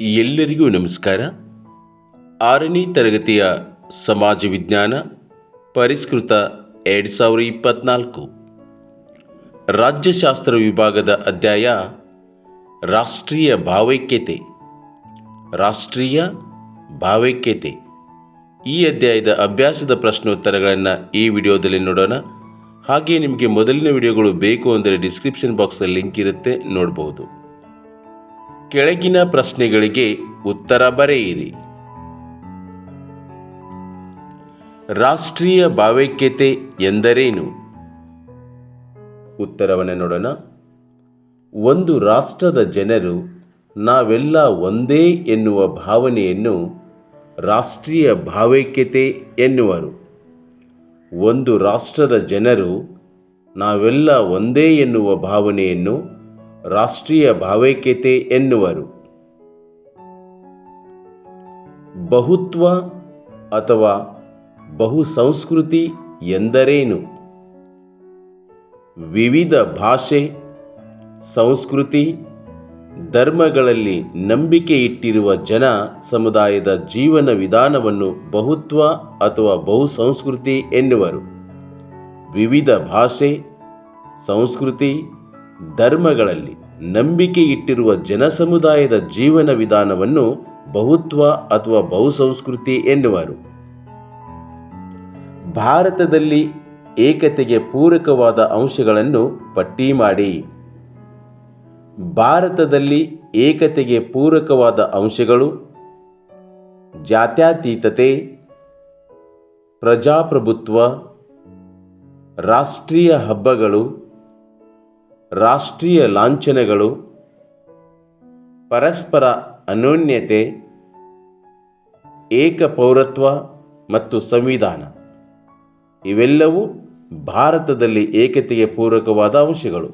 ಎಲ್ಲರಿಗೂ ನಮಸ್ಕಾರ. ಆರನೇ ತರಗತಿಯ ಸಮಾಜ ವಿಜ್ಞಾನ ಪರಿಷ್ಕೃತ ಎರಡು ಸಾವಿರ ಇಪ್ಪತ್ತ್ನಾಲ್ಕು ರಾಜ್ಯಶಾಸ್ತ್ರ ವಿಭಾಗದ ಅಧ್ಯಾಯ ರಾಷ್ಟ್ರೀಯ ಭಾವೈಕ್ಯತೆ. ರಾಷ್ಟ್ರೀಯ ಭಾವೈಕ್ಯತೆ. ಈ ಅಧ್ಯಾಯದ ಅಭ್ಯಾಸದ ಪ್ರಶ್ನೋತ್ತರಗಳನ್ನು ಈ ವಿಡಿಯೋದಲ್ಲಿ ನೋಡೋಣ. ಹಾಗೆ ನಿಮಗೆ ಮೊದಲಿನ ವಿಡಿಯೋಗಳು ಬೇಕು ಅಂದರೆ ಡಿಸ್ಕ್ರಿಪ್ಷನ್ ಬಾಕ್ಸಲ್ಲಿ ಲಿಂಕ್ ಇರುತ್ತೆ ನೋಡಬಹುದು ಕೆಳಗಿನ ಪ್ರಶ್ನೆಗಳಿಗೆ ಉತ್ತರ ಬರೆಯಿರಿ. ರಾಷ್ಟ್ರೀಯ ಭಾವೈಕ್ಯತೆ ಎಂದರೇನು? ಉತ್ತರವನ್ನು ನೋಡೋಣ. ಒಂದು ರಾಷ್ಟ್ರದ ಜನರು ನಾವೆಲ್ಲ ಒಂದೇ ಎನ್ನುವ ಭಾವನೆಯನ್ನು ರಾಷ್ಟ್ರೀಯ ಭಾವೈಕ್ಯತೆ ಎನ್ನುವರು. ಒಂದು ರಾಷ್ಟ್ರದ ಜನರು ನಾವೆಲ್ಲ ಒಂದೇ ಎನ್ನುವ ಭಾವನೆಯನ್ನು ರಾಷ್ಟ್ರೀಯ ಭಾವೈಕ್ಯತೆ ಎನ್ನುವರು. ಬಹುತ್ವ ಅಥವಾ ಬಹುಸಂಸ್ಕೃತಿ ಎಂದರೇನು? ವಿವಿಧ ಭಾಷೆ, ಸಂಸ್ಕೃತಿ, ಧರ್ಮಗಳಲ್ಲಿ ನಂಬಿಕೆ ಇಟ್ಟಿರುವ ಜನ ಸಮುದಾಯದ ಜೀವನ ವಿಧಾನವನ್ನು ಬಹುತ್ವ ಅಥವಾ ಬಹುಸಂಸ್ಕೃತಿ ಎನ್ನುವರು. ವಿವಿಧ ಭಾಷೆ, ಸಂಸ್ಕೃತಿ, ಧರ್ಮಗಳಲ್ಲಿ ನಂಬಿಕೆ ಇಟ್ಟಿರುವ ಜನಸಮುದಾಯದ ಜೀವನ ವಿಧಾನವನ್ನು ಬಹುತ್ವ ಅಥವಾ ಬಹುಸಂಸ್ಕೃತಿ ಎನ್ನುವರು. ಭಾರತದಲ್ಲಿ ಏಕತೆಗೆ ಪೂರಕವಾದ ಅಂಶಗಳನ್ನು ಪಟ್ಟಿ ಮಾಡಿ. ಭಾರತದಲ್ಲಿ ಏಕತೆಗೆ ಪೂರಕವಾದ ಅಂಶಗಳು ಜಾತ್ಯತೀತತೆ, ಪ್ರಜಾಪ್ರಭುತ್ವ, ರಾಷ್ಟ್ರೀಯ ಹಬ್ಬಗಳು ರಾಷ್ಟ್ರೀಯ ಲಾಂಛನಗಳು, ಪರಸ್ಪರ ಅನ್ಯೋನ್ಯತೆ ಏಕಪೌರತ್ವ ಮತ್ತು ಸಂವಿಧಾನ. ಇವೆಲ್ಲವೂ ಭಾರತದಲ್ಲಿ ಏಕತೆಗೆ ಪೂರಕವಾದ ಅಂಶಗಳು.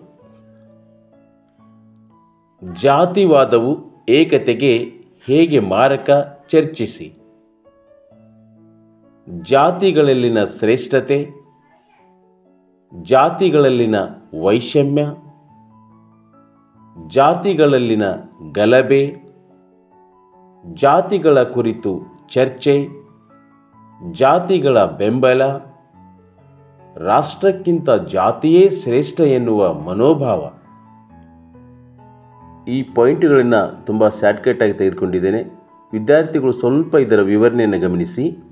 ಜಾತಿವಾದವು ಏಕತೆಗೆ ಹೇಗೆ ಮಾರಕ ಚರ್ಚಿಸಿ. ಜಾತಿಗಳಲ್ಲಿನ ಶ್ರೇಷ್ಠತೆ, ಜಾತಿಗಳಲ್ಲಿನ ವೈಷಮ್ಯ ಜಾತಿಗಳಲ್ಲಿನ ಗಲಭೆ, ಜಾತಿಗಳ ಕುರಿತು ಚರ್ಚೆ, ಜಾತಿಗಳ ಬೆಂಬಲ, ರಾಷ್ಟ್ರಕ್ಕಿಂತ ಜಾತಿಯೇ ಶ್ರೇಷ್ಠ ಎನ್ನುವ ಮನೋಭಾವ. ಈ ಪಾಯಿಂಟ್ಗಳನ್ನು ತುಂಬ ಸ್ಯಾಟ್ಕೇಟಾಗಿ ತೆಗೆದುಕೊಂಡಿದ್ದೇನೆ. ವಿದ್ಯಾರ್ಥಿಗಳು ಸ್ವಲ್ಪ ಇದರ ವಿವರಣೆಯನ್ನು ಗಮನಿಸಿ.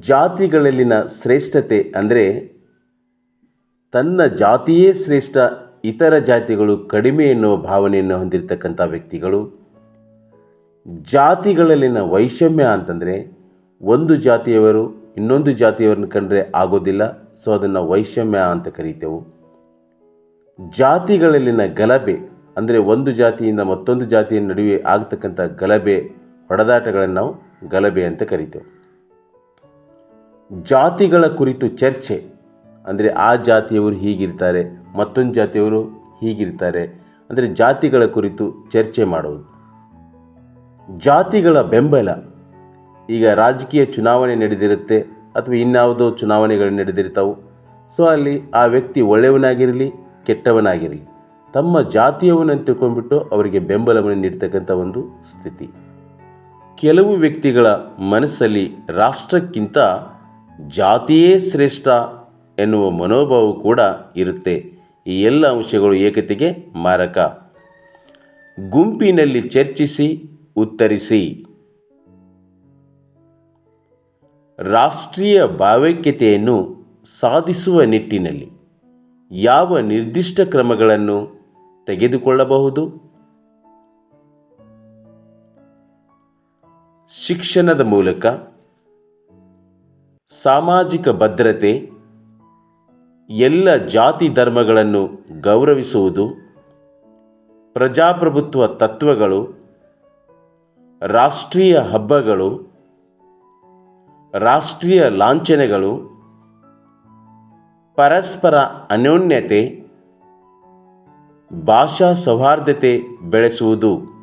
ಜಾತಿಗಳಲ್ಲಿನ ಶ್ರೇಷ್ಠತೆ ಅಂದರೆ ತನ್ನ ಜಾತಿಯೇ ಶ್ರೇಷ್ಠ ಇತರ ಜಾತಿಗಳು ಕಡಿಮೆ ಎನ್ನುವ ಭಾವನೆಯನ್ನು ಹೊಂದಿರತಕ್ಕಂಥ ವ್ಯಕ್ತಿಗಳು. ಜಾತಿಗಳಲ್ಲಿನ ವೈಷಮ್ಯ ಅಂತಂದರೆ ಒಂದು ಜಾತಿಯವರು ಇನ್ನೊಂದು ಜಾತಿಯವರನ್ನು ಕಂಡರೆ ಆಗೋದಿಲ್ಲ, ಸೊ ಅದನ್ನು ವೈಷಮ್ಯ ಅಂತ ಕರೀತೇವೆ. ಜಾತಿಗಳಲ್ಲಿನ ಗಲಭೆ ಅಂದರೆ ಒಂದು ಜಾತಿಯಿಂದ ಮತ್ತೊಂದು ಜಾತಿಯ ನಡುವೆ ಆಗ್ತಕ್ಕಂಥ ಗಲಭೆ, ಹೊಡೆದಾಟಗಳನ್ನು ನಾವು ಗಲಭೆ ಅಂತ ಕರಿತೇವೆ. ಜಾತಿಗಳ ಕುರಿತು ಚರ್ಚೆ ಅಂದರೆ ಆ ಜಾತಿಯವರು ಹೀಗಿರ್ತಾರೆ ಮತ್ತೊಂದು ಜಾತಿಯವರು ಹೀಗಿರ್ತಾರೆ. ಅಂದರೆ ಜಾತಿಗಳ ಕುರಿತು ಚರ್ಚೆ ಮಾಡುವುದು. ಜಾತಿಗಳ ಬೆಂಬಲ. ಈಗ ರಾಜಕೀಯ ಚುನಾವಣೆ ನಡೆದಿರುತ್ತೆ ಅಥವಾ ಇನ್ಯಾವುದೋ ಚುನಾವಣೆಗಳು ನಡೆದಿರ್ತಾವೆ. ಸೊ ಅಲ್ಲಿ ಆ ವ್ಯಕ್ತಿ ಒಳ್ಳೆಯವನಾಗಿರಲಿ, ಕೆಟ್ಟವನಾಗಿರಲಿ, ತಮ್ಮ ಜಾತಿಯವನನ್ನು ತಿಳ್ಕೊಂಡ್ಬಿಟ್ಟು ಅವರಿಗೆ ಬೆಂಬಲವನ್ನು ನೀಡ್ತಕ್ಕಂಥ ಒಂದು ಸ್ಥಿತಿ. ಕೆಲವು ವ್ಯಕ್ತಿಗಳ ಮನಸ್ಸಲ್ಲಿ ರಾಷ್ಟ್ರಕ್ಕಿಂತ ಜಾತಿಯೇ ಶ್ರೇಷ್ಠ ಎನ್ನುವ ಮನೋಭಾವ ಕೂಡ ಇರುತ್ತೆ. ಈ ಎಲ್ಲ ಅಂಶಗಳು ಏಕತೆಗೆ ಮಾರಕ. ಗುಂಪಿನಲ್ಲಿ ಚರ್ಚಿಸಿ, ಉತ್ತರಿಸಿ. ರಾಷ್ಟ್ರೀಯ ಭಾವೈಕ್ಯತೆಯನ್ನು ಸಾಧಿಸುವ ನಿಟ್ಟಿನಲ್ಲಿ ಯಾವ ನಿರ್ದಿಷ್ಟ ಕ್ರಮಗಳನ್ನು ತೆಗೆದುಕೊಳ್ಳಬಹುದು? ಶಿಕ್ಷಣದ ಮೂಲಕ, ಸಾಮಾಜಿಕ ಭದ್ರತೆ ಎಲ್ಲ ಜಾತಿ ಧರ್ಮಗಳನ್ನು ಗೌರವಿಸುವುದು, ಪ್ರಜಾಪ್ರಭುತ್ವ ತತ್ವಗಳು, ರಾಷ್ಟ್ರೀಯ ಹಬ್ಬಗಳು, ರಾಷ್ಟ್ರೀಯ ಲಾಂಛನಗಳು, ಪರಸ್ಪರ ಅನ್ಯೋನ್ಯತೆ, ಭಾಷಾ ಸೌಹಾರ್ದತೆ ಬೆಳೆಸುವುದು.